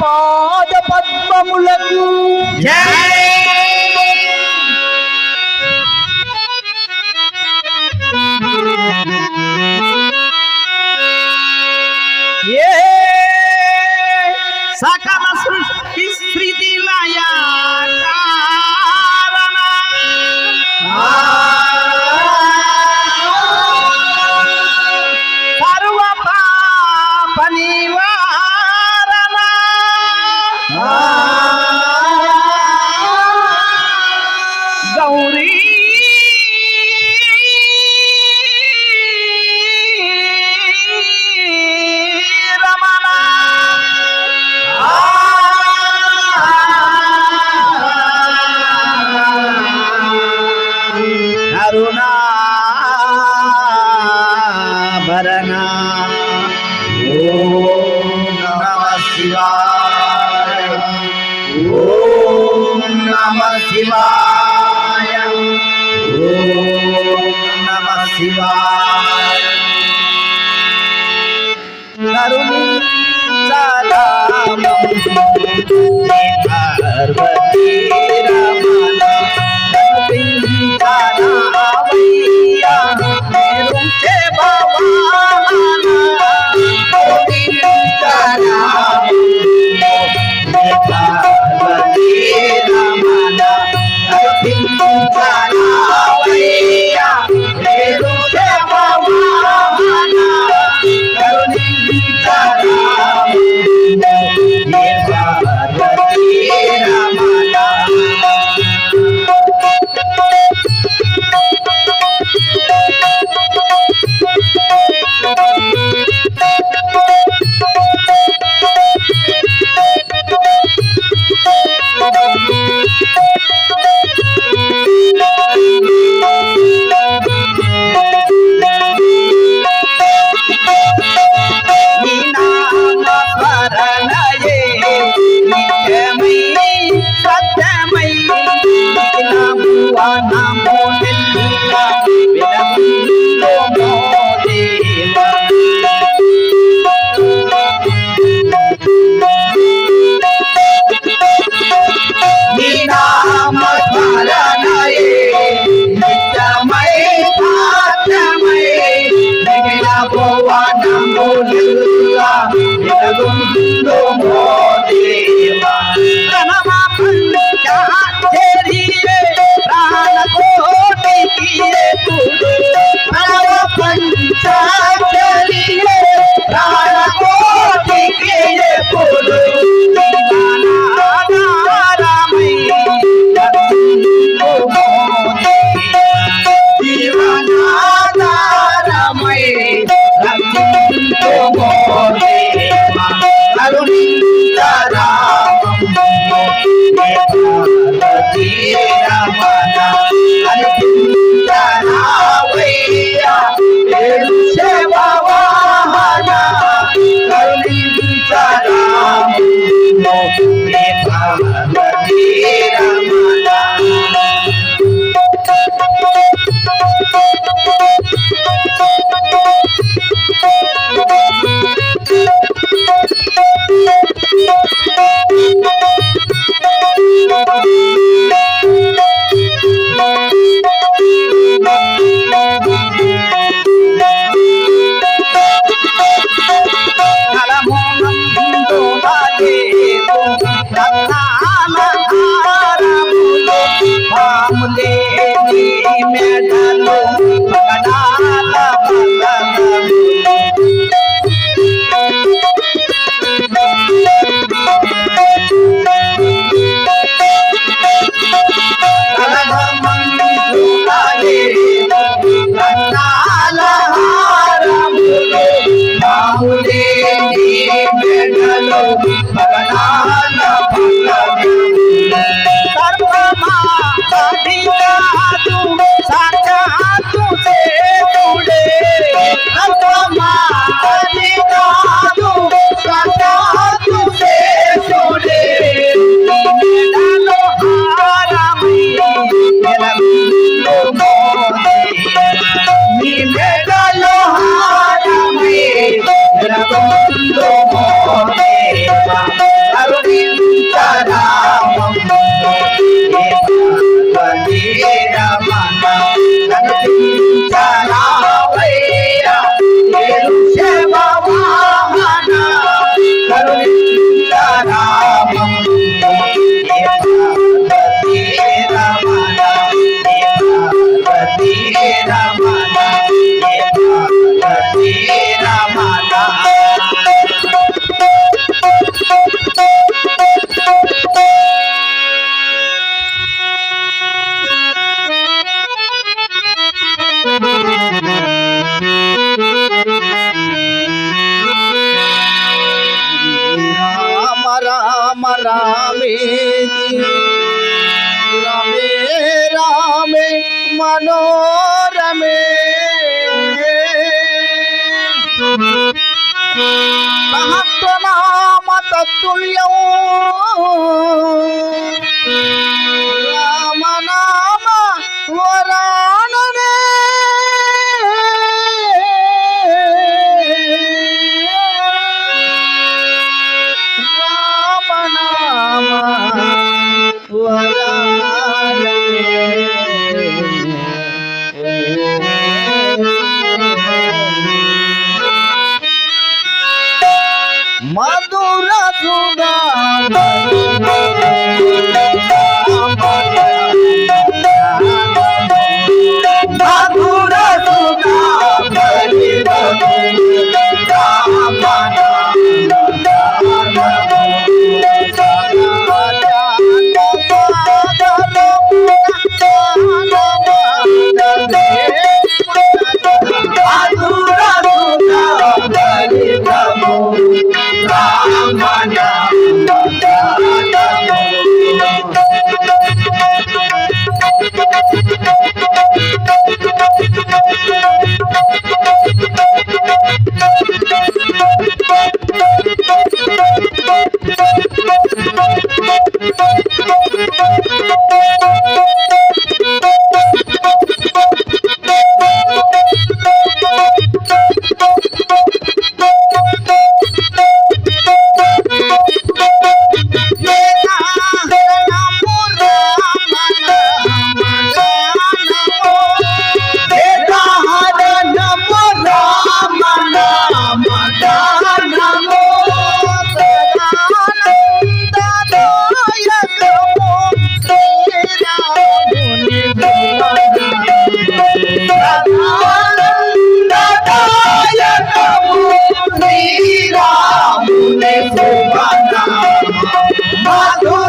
పాద పద్మములకు జై నమ আলম দিল মদিনা জানামা খন্ডে জাহান তেরিয়ে প্রাণ কোটি দিয়ে তুলে প্রাণ পঞ্চা রামে রামে রামে মনোরমে। প্রণাম তুল্য রাম নাম ফুলে ফুপানা মাধু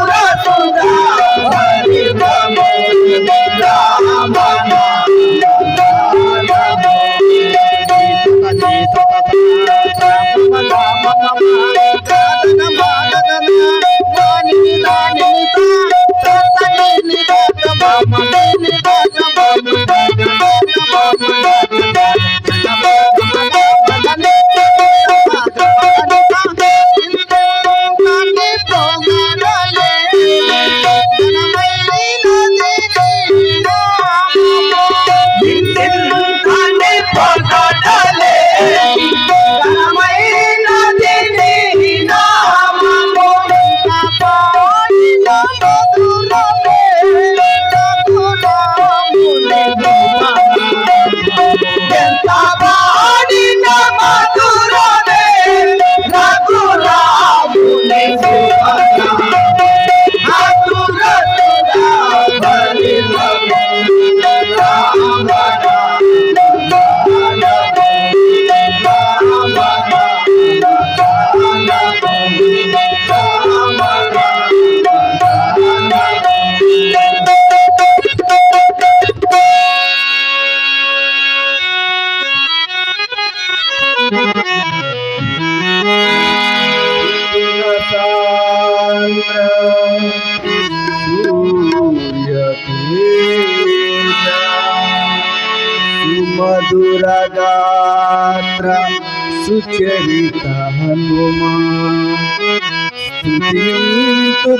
సుచరిత హనుమా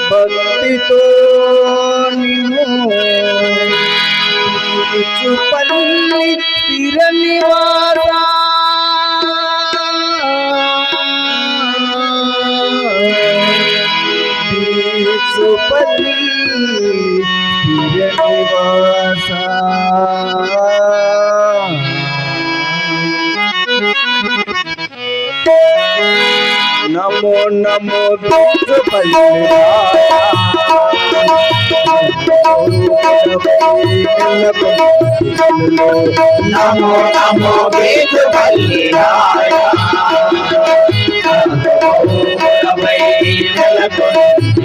భక్తితో నిన్ను. చుపల్లి స్థిర నివాసా నమో నమో దీక్షుపల్లి నమో నమో వేద జయ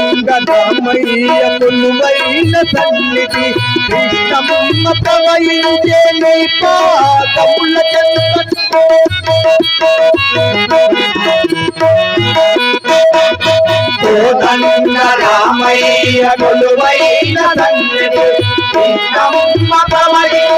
కోదండరామయ్య కొలువైన సన్నిధి కృష్ణమ్మ ప్రవహించే నీ పాదముల చెంత రామయ్య కొలువైన సన్నిధి కృష్ణమ్మ ప్రవహించే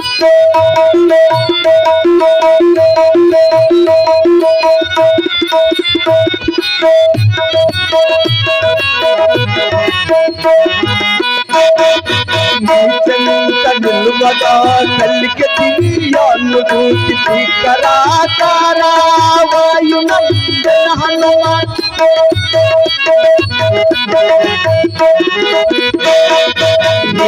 నమో తల్లికి తీయాలు చూసి భీకరాకారా హనుమాన్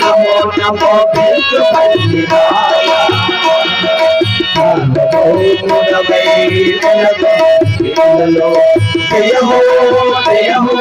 నమో నమో పితృ జయ హో జయ హో